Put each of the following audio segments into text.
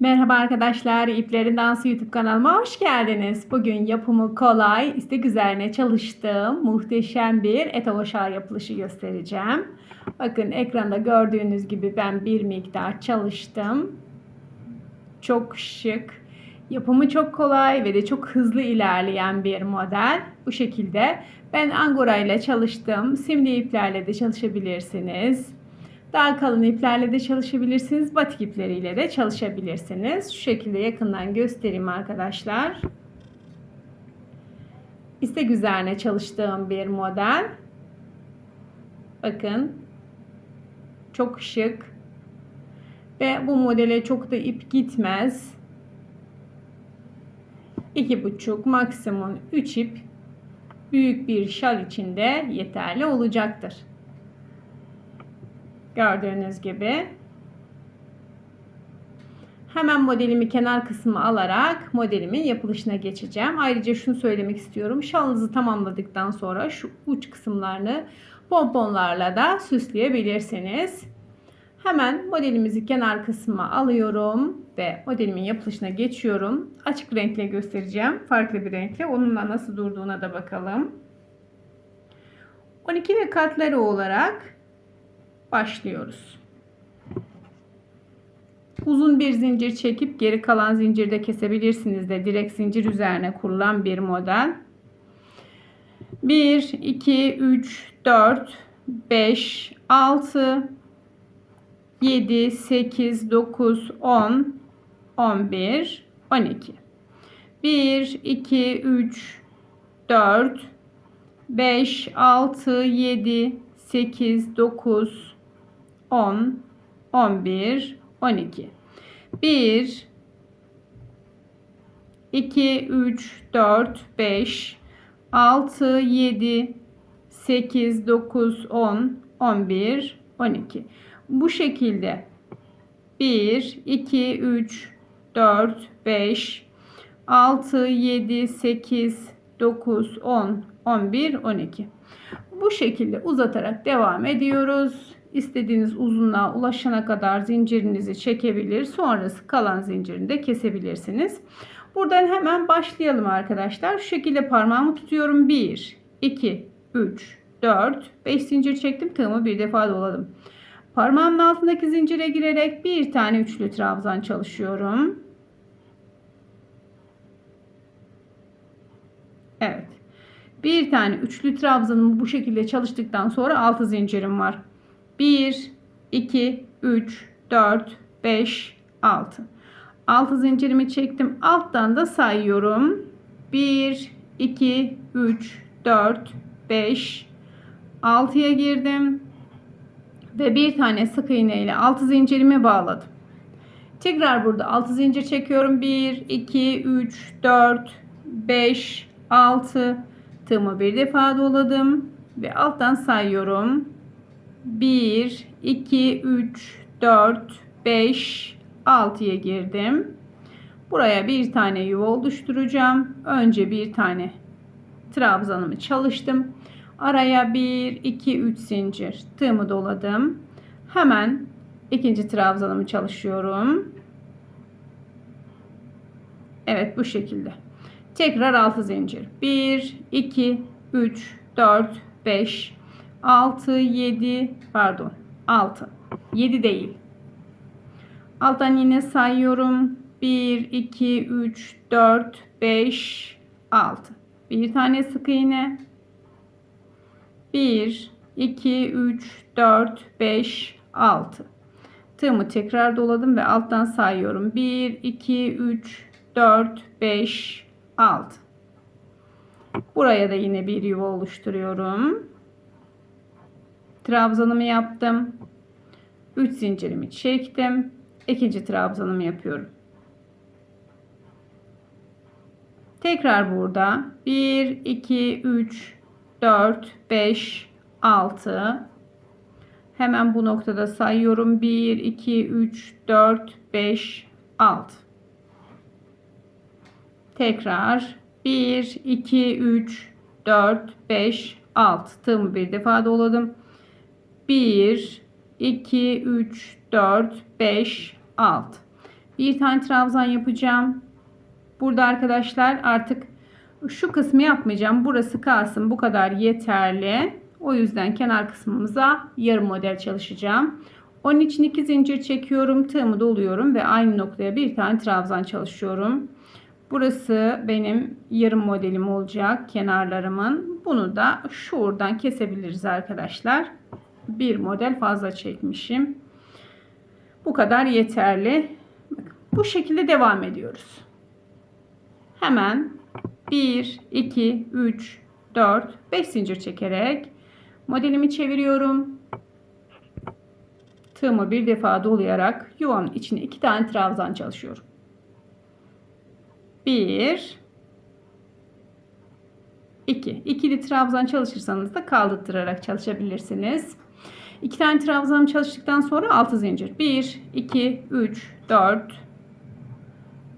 Merhaba arkadaşlar, İplerin Dansı YouTube kanalıma hoş geldiniz. Bugün yapımı kolay, istek üzerine çalıştığım muhteşem bir etaloşar yapılışı göstereceğim. Bakın ekranda gördüğünüz gibi ben bir miktar çalıştım. Çok şık, yapımı çok kolay ve de çok hızlı ilerleyen bir model. Bu şekilde ben angora ile çalıştım. Simli iplerle de çalışabilirsiniz. Daha kalın iplerle de çalışabilirsiniz. Batik ipleriyle de çalışabilirsiniz. Şu şekilde yakından göstereyim arkadaşlar. İstek üzerine çalıştığım bir model. Bakın. Çok şık. Ve bu modele çok da ip gitmez. 2,5 maksimum 3 ip büyük bir şal içinde yeterli olacaktır. Gördüğünüz gibi. Hemen modelimi kenar kısmı alarak modelimin yapılışına geçeceğim. Ayrıca şunu söylemek istiyorum. Şalınızı tamamladıktan sonra şu uç kısımlarını pomponlarla da süsleyebilirsiniz. Hemen modelimizi kenar kısmına alıyorum ve modelimin yapılışına geçiyorum. Açık renkle göstereceğim. Farklı bir renkle. Onunla nasıl durduğuna da bakalım. 12 ve katları olarak başlıyoruz. Uzun bir zincir çekip geri kalan zincirde kesebilirsiniz de direkt zincir üzerine kurulan bir model. 1, 2, 3, 4, 5, 6, 7, 8, 9, 10, 11, 12. 1, 2, 3, 4, 5, 6, 7, 8, 9, 10, 11, 12. 1, 2, 3, 4, 5, 6, 7, 8, 9, 10, 11, 12. Bu şekilde 1, 2, 3, 4, 5, 6, 7, 8, 9, 10, 11, 12. Bu şekilde uzatarak devam ediyoruz istediğiniz uzunluğa ulaşana kadar zincirinizi çekebilir. Sonrası kalan zincirini de kesebilirsiniz. Buradan hemen başlayalım arkadaşlar. Şu şekilde parmağımı tutuyorum. 1, 2, 3, 4, 5 zincir çektim. Tığımı bir defa doladım. Parmağımın altındaki zincire girerek bir tane üçlü trabzan çalışıyorum. Evet. Bir tane üçlü trabzanımı bu şekilde çalıştıktan sonra altı zincirim var. 1, 2, 3, 4, 5, 6. 6 zincirimi çektim. Alttan da sayıyorum. 1, 2, 3, 4, 5, 6'ya girdim. Ve bir tane sık iğne ile 6 zincirimi bağladım. Tekrar burada 6 zincir çekiyorum. 1, 2, 3, 4, 5, 6. Tığımı bir defa doladım. Ve alttan sayıyorum. 1, 2, 3, 4, 5, 6'ya girdim. Buraya bir tane yuva oluşturacağım. Önce bir tane trabzanımı çalıştım. Araya 1, 2, 3 zincir tığımı doladım. Hemen ikinci trabzanımı çalışıyorum. Evet bu şekilde. Tekrar 6 zincir. 1, 2, 3, 4, 5, 6, 7 pardon 6. 7 değil. Alttan yine sayıyorum. 1, 2, 3, 4, 5, 6. Bir tane sık iğne. 1, 2, 3, 4, 5, 6. Tığımı tekrar doladım ve alttan sayıyorum. 1, 2, 3, 4, 5, 6. Buraya da yine bir yuva oluşturuyorum. Trabzanımı yaptım. 3 zincirimi çektim. İkinci trabzanımı yapıyorum. Tekrar burada 1 2 3 4 5 6 Hemen bu noktada sayıyorum. 1 2 3 4 5 6 Tekrar 1 2 3 4 5 6 tığımı bir defa doladım. 1, 2, 3, 4, 5, 6. Bir tane trabzan yapacağım. Burada arkadaşlar artık şu kısmı yapmayacağım. Burası kalsın. Bu kadar yeterli. O yüzden kenar kısmımıza yarım model çalışacağım. Onun için iki zincir çekiyorum. Tığımı doluyorum ve aynı noktaya bir tane trabzan çalışıyorum. Burası benim yarım modelim olacak kenarlarımın. Bunu da şuradan kesebiliriz arkadaşlar. Bir model fazla çekmişim. Bu kadar yeterli. Bu şekilde devam ediyoruz. Hemen 1, 2, 3, 4, 5 zincir çekerek modelimi çeviriyorum. Tığımı bir defa dolayarak yuvanın içine iki tane trabzan çalışıyorum. 1 2. İkili trabzan çalışırsanız da kaldırtırarak çalışabilirsiniz. İki tane trabzan çalıştıktan sonra 6 zincir. 1, 2, 3, 4,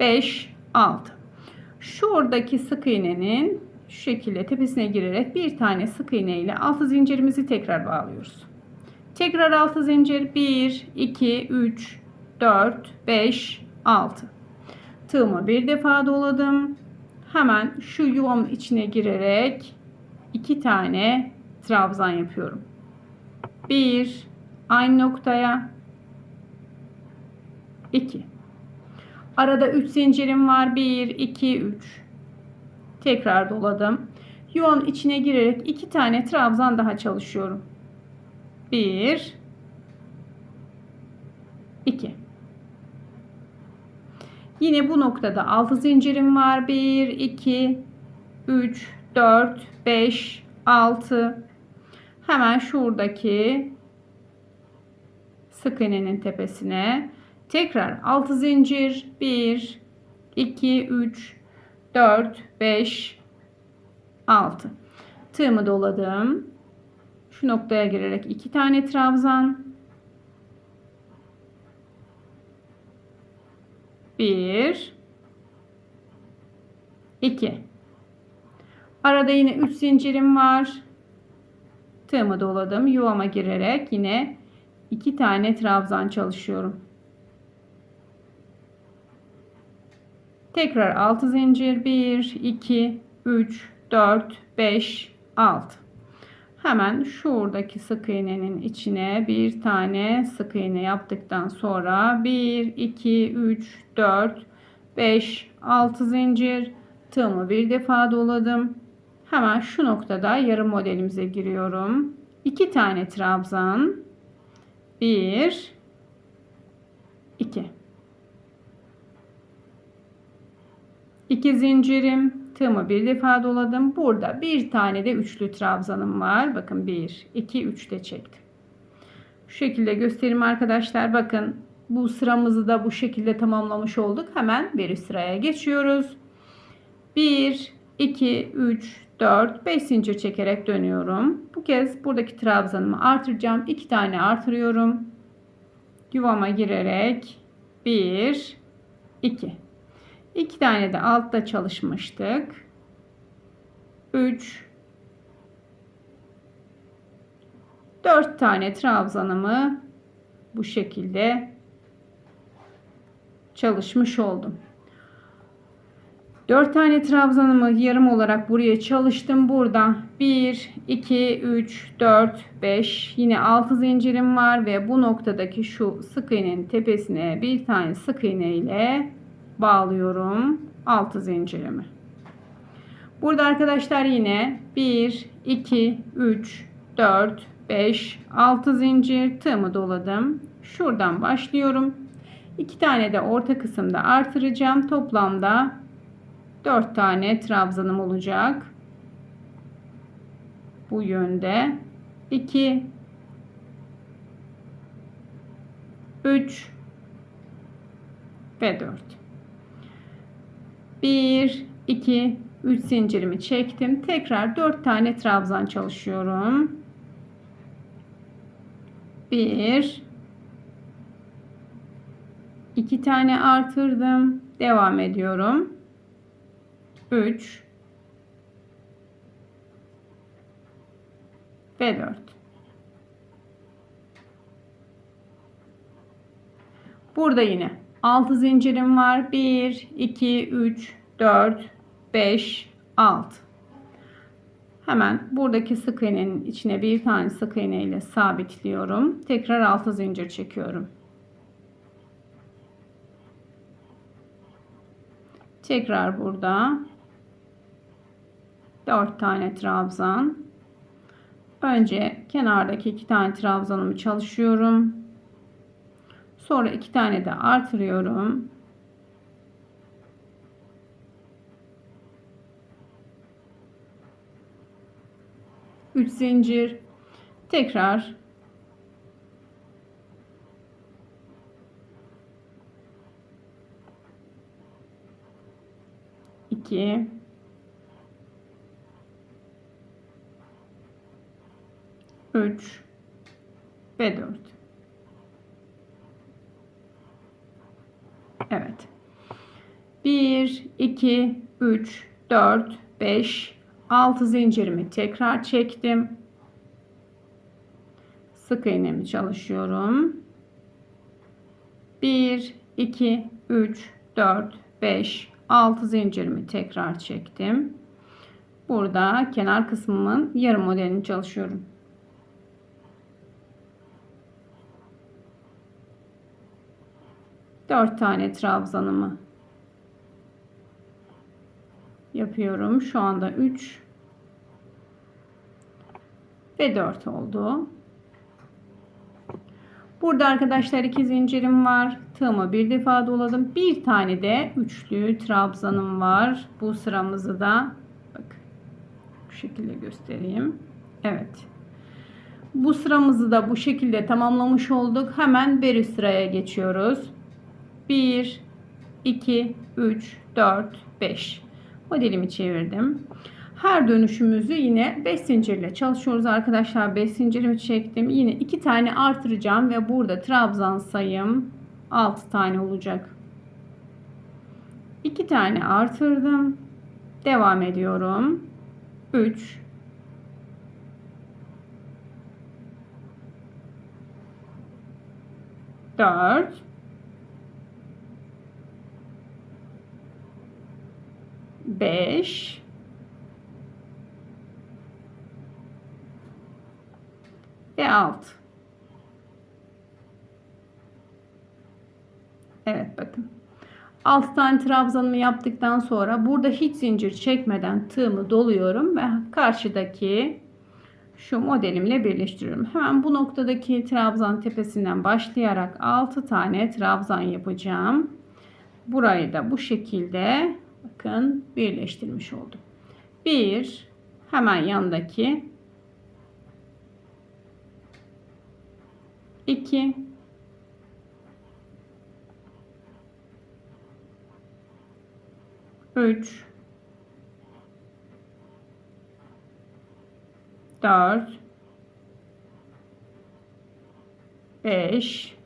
5, 6. Şuradaki sık iğnenin şu şekilde tepesine girerek bir tane sık iğne ile 6 zincirimizi tekrar bağlıyoruz. Tekrar 6 zincir. 1, 2, 3, 4, 5, 6. Tığımı bir defa doladım. Hemen şu yuvamın içine girerek iki tane trabzan yapıyorum. Bir, aynı noktaya. 2. Arada 3 zincirim var. 1, 2, 3. Tekrar doladım. Yuvanın içine girerek iki tane trabzan daha çalışıyorum. 1 2 Yine bu noktada 6 zincirim var. 1 2 3 4 5 6 Hemen şuradaki sık iğnenin tepesine tekrar 6 zincir. 1 2 3 4 5 6 tığımı doladım. Şu noktaya girerek iki tane trabzan. Bir iki. Arada yine üç zincirim var tığımı doladım yuvama girerek yine iki tane trabzan çalışıyorum. Tekrar 6 zincir 1 2 3 4 5 6 Hemen şuradaki sık iğnenin içine bir tane sık iğne yaptıktan sonra 1, 2, 3, 4, 5, 6 zincir. Tığımı bir defa doladım. Hemen şu noktada yarım modelimize giriyorum. 2 tane trabzan. 1, 2. 2 zincirim tığımı bir defa doladım. Burada bir tane de üçlü trabzanım var. Bakın 1, 2, 3 de çektim. Şu şekilde göstereyim arkadaşlar. Bakın bu sıramızı da bu şekilde tamamlamış olduk. Hemen bir sıraya geçiyoruz. 1, 2, 3, 4, 5 zincir çekerek dönüyorum. Bu kez buradaki trabzanımı artıracağım. 2 tane artırıyorum. Yuvama girerek 1, 2. İki tane de altta çalışmıştık. 3 4 tane trabzanımı bu şekilde çalışmış oldum. 4 tane trabzanımı yarım olarak buraya çalıştım. Burada 1, 2, 3, 4, 5 yine 6 zincirim var ve bu noktadaki şu sık iğnenin tepesine bir tane sık iğne ile bağlıyorum 6 zincirimi. Burada arkadaşlar yine 1, 2, 3, 4, 5, 6 zincir tığımı doladım. Şuradan başlıyorum. 2 tane de orta kısımda artıracağım. Toplamda 4 tane trabzanım olacak. Bu yönde 2 3 ve 4. 1 2 3 zincirimi çektim. Tekrar 4 tane trabzan çalışıyorum. 1 2 tane artırdım. Devam ediyorum. 3 ve 4. Burada yine 6 zincirim var. 1, 2, 3, 4, 5, 6. Hemen buradaki sık iğnenin içine bir tane sık iğne ile sabitliyorum. Tekrar 6 zincir çekiyorum. Tekrar burada 4 tane trabzan. Önce kenardaki 2 tane trabzanımı çalışıyorum. Sonra 2 tane de artırıyorum. Üç zincir. Tekrar iki 3 ve 4. Evet. 1, 2, 3, 4, 5, 6 zincirimi tekrar çektim. Sık iğnemi çalışıyorum. 1, 2, 3, 4, 5, 6 zincirimi tekrar çektim. Burada kenar kısmımın yarım modelini çalışıyorum. 4 tane trabzanımı yapıyorum. Şu anda 3 ve 4 oldu. Burada arkadaşlar iki zincirim var. Tığımı bir defa doladım. Bir tane de üçlü trabzanım var. Bu sıramızı da bak bu şekilde göstereyim. Evet. Bu sıramızı da bu şekilde tamamlamış olduk. Hemen beri sıraya geçiyoruz. 1, 2, 3, 4, 5. Modelimi çevirdim. Her dönüşümüzü yine 5 zincirle çalışıyoruz arkadaşlar. 5 zincirimi çektim. Yine 2 tane artıracağım ve burada trabzan sayım 6 tane olacak. 2 tane artırdım. Devam ediyorum. 3 4 5 ve 6. Evet bakın. 6 tane trabzanımı yaptıktan sonra burada hiç zincir çekmeden tığımı doluyorum ve karşıdaki şu modelimle birleştiriyorum. Hemen bu noktadaki trabzan tepesinden başlayarak 6 tane trabzan yapacağım. Burayı da bu şekilde bakın birleştirmiş oldum. Bir hemen yandaki. İki. Üç. Dört. Beş.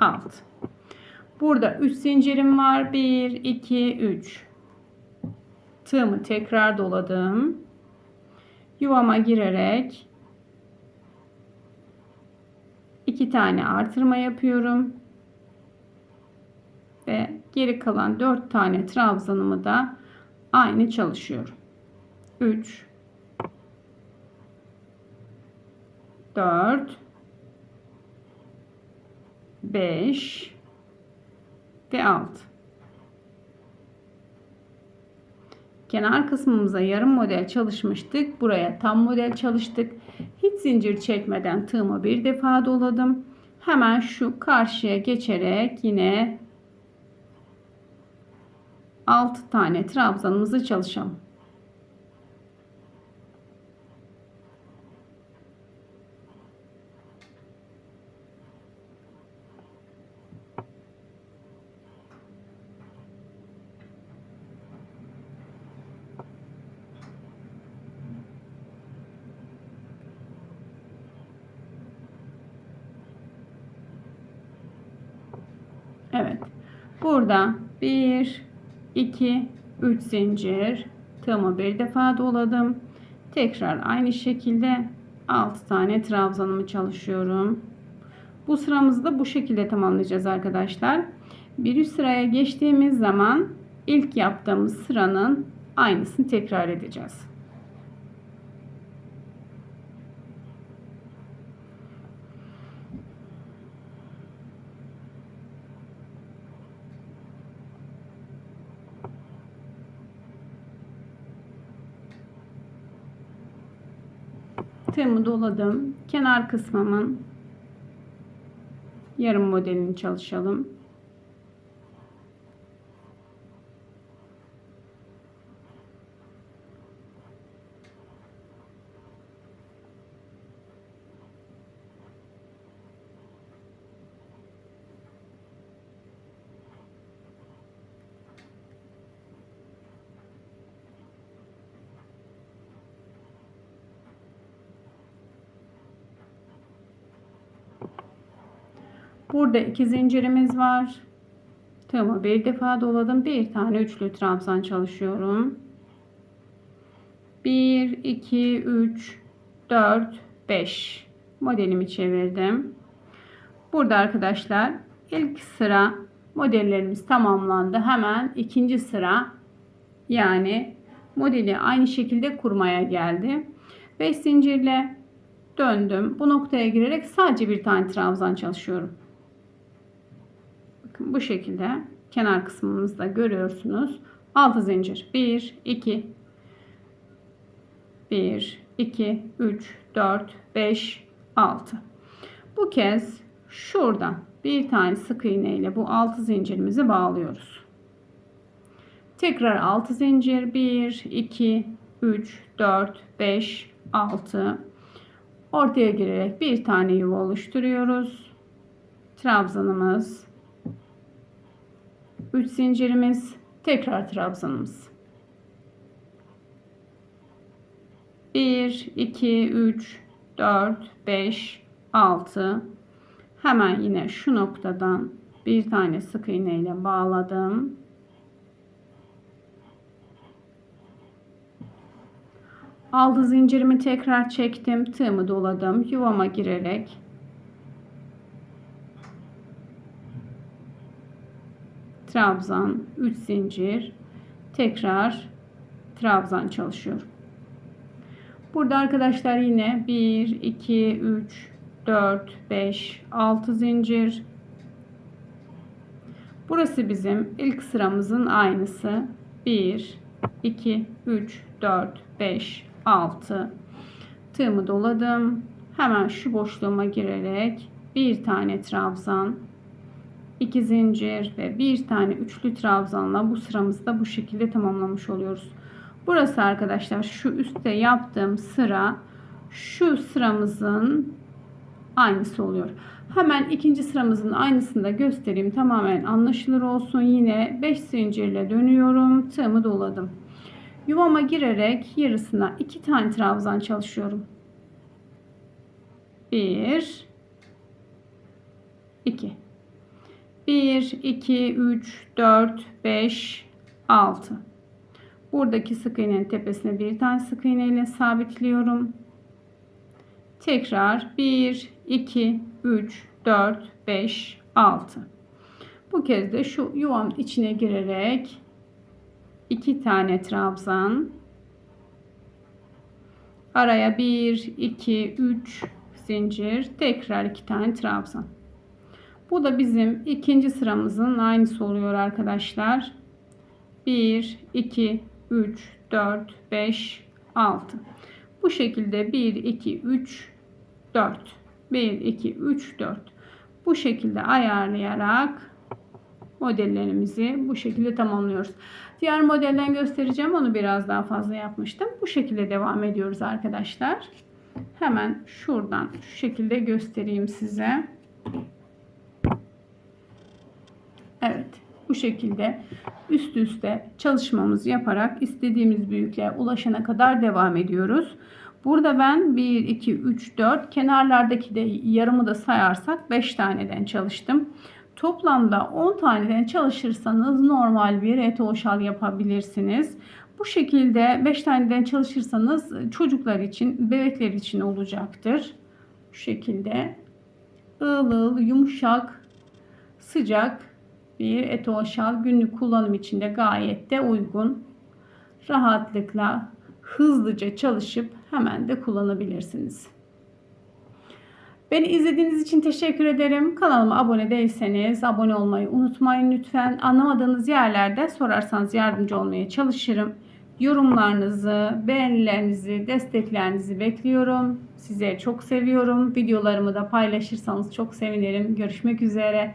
Altı Burada 3 zincirim var. 1, 2, 3. Tığımı tekrar doladım. Yuvama girerek 2 tane artırma yapıyorum. Ve geri kalan 4 tane trabzanımı da aynı çalışıyorum. 3 4 5 ve alt. Kenar kısmımıza yarım model çalışmıştık. Buraya tam model çalıştık. Hiç zincir çekmeden tığımı bir defa doladım. Hemen şu karşıya geçerek yine 6 tane trabzanımızı çalışalım. Evet. Burada 1, 2, 3 zincir. Tığımı bir defa doladım. Tekrar aynı şekilde 6 tane trabzanımı çalışıyorum. Bu sıramızı da bu şekilde tamamlayacağız arkadaşlar. Bir üst sıraya geçtiğimiz zaman ilk yaptığımız sıranın aynısını tekrar edeceğiz. Tığımı doladım. Kenar kısmımın yarım modelini çalışalım. Burada iki zincirimiz var. Tığımı bir defa doladım. Bir tane üçlü trabzan çalışıyorum. 1, 2, 3, 4, 5 modelimi çevirdim. Burada arkadaşlar ilk sıra modellerimiz tamamlandı. Hemen ikinci sıra yani modeli aynı şekilde kurmaya geldi. 5 zincirle döndüm. Bu noktaya girerek sadece bir tane trabzan çalışıyorum. Bakın bu şekilde kenar kısmımızda görüyorsunuz. 6 zincir. 1, 2, 1, 2, 3, 4, 5, 6. Bu kez şuradan bir tane sık iğne ile bu 6 zincirimizi bağlıyoruz. Tekrar 6 zincir. 1, 2, 3, 4, 5, 6. Ortaya girerek bir tane yuva oluşturuyoruz. Trabzanımız 3 zincirimiz, tekrar trabzanımız. 1, 2, 3, 4, 5, 6. Hemen yine şu noktadan bir tane sık iğne ile bağladım. Altı zincirimi tekrar çektim. Tığımı doladım. Yuvama girerek trabzan 3 zincir tekrar trabzan çalışıyorum. Burada arkadaşlar yine 1 2 3 4 5 6 zincir. Burası bizim ilk sıramızın aynısı. 1 2 3 4 5 6 tığımı doladım. Hemen şu boşluğuma girerek bir tane trabzan 2 zincir ve bir tane üçlü trabzanla bu sıramızı da bu şekilde tamamlamış oluyoruz. Burası arkadaşlar şu üstte yaptığım sıra şu sıramızın aynısı oluyor. Hemen ikinci sıramızın aynısını da göstereyim. Tamamen anlaşılır olsun. Yine 5 zincirle dönüyorum. Tığımı doladım. Yuvama girerek yarısına 2 tane trabzan çalışıyorum. 1 2 1, 2, 3, 4, 5, 6. Buradaki sık iğnenin tepesine bir tane sık iğne ile sabitliyorum. Tekrar 1, 2, 3, 4, 5, 6. Bu kez de şu yuvanın içine girerek 2 tane trabzan. Araya 1, 2, 3 zincir. Tekrar 2 tane trabzan. Bu da bizim ikinci sıramızın aynısı oluyor arkadaşlar. 1, 2, 3, 4, 5, 6. Bu şekilde 1, 2, 3, 4. 1, 2, 3, 4. Bu şekilde ayarlayarak modellerimizi bu şekilde tamamlıyoruz. Diğer modelden göstereceğim. Onu biraz daha fazla yapmıştım. Bu şekilde devam ediyoruz arkadaşlar. Hemen şuradan şu şekilde göstereyim size. Evet bu şekilde üst üste çalışmamızı yaparak istediğimiz büyüklüğe ulaşana kadar devam ediyoruz. Burada ben 1, 2, 3, 4 kenarlardaki de yarımı da sayarsak 5 taneden çalıştım. Toplamda 10 taneden çalışırsanız normal bir eto şal yapabilirsiniz. Bu şekilde 5 taneden çalışırsanız çocuklar için, bebekler için olacaktır. Bu şekilde ığıl ığıl, yumuşak, sıcak bir eto şal günlük kullanım için de gayet de uygun. Rahatlıkla hızlıca çalışıp hemen de kullanabilirsiniz. Beni izlediğiniz için teşekkür ederim. Kanalıma abone değilseniz abone olmayı unutmayın lütfen. Anlamadığınız yerlerde sorarsanız yardımcı olmaya çalışırım. Yorumlarınızı, beğenilerinizi, desteklerinizi bekliyorum. Sizleri çok seviyorum. Videolarımı da paylaşırsanız çok sevinirim. Görüşmek üzere.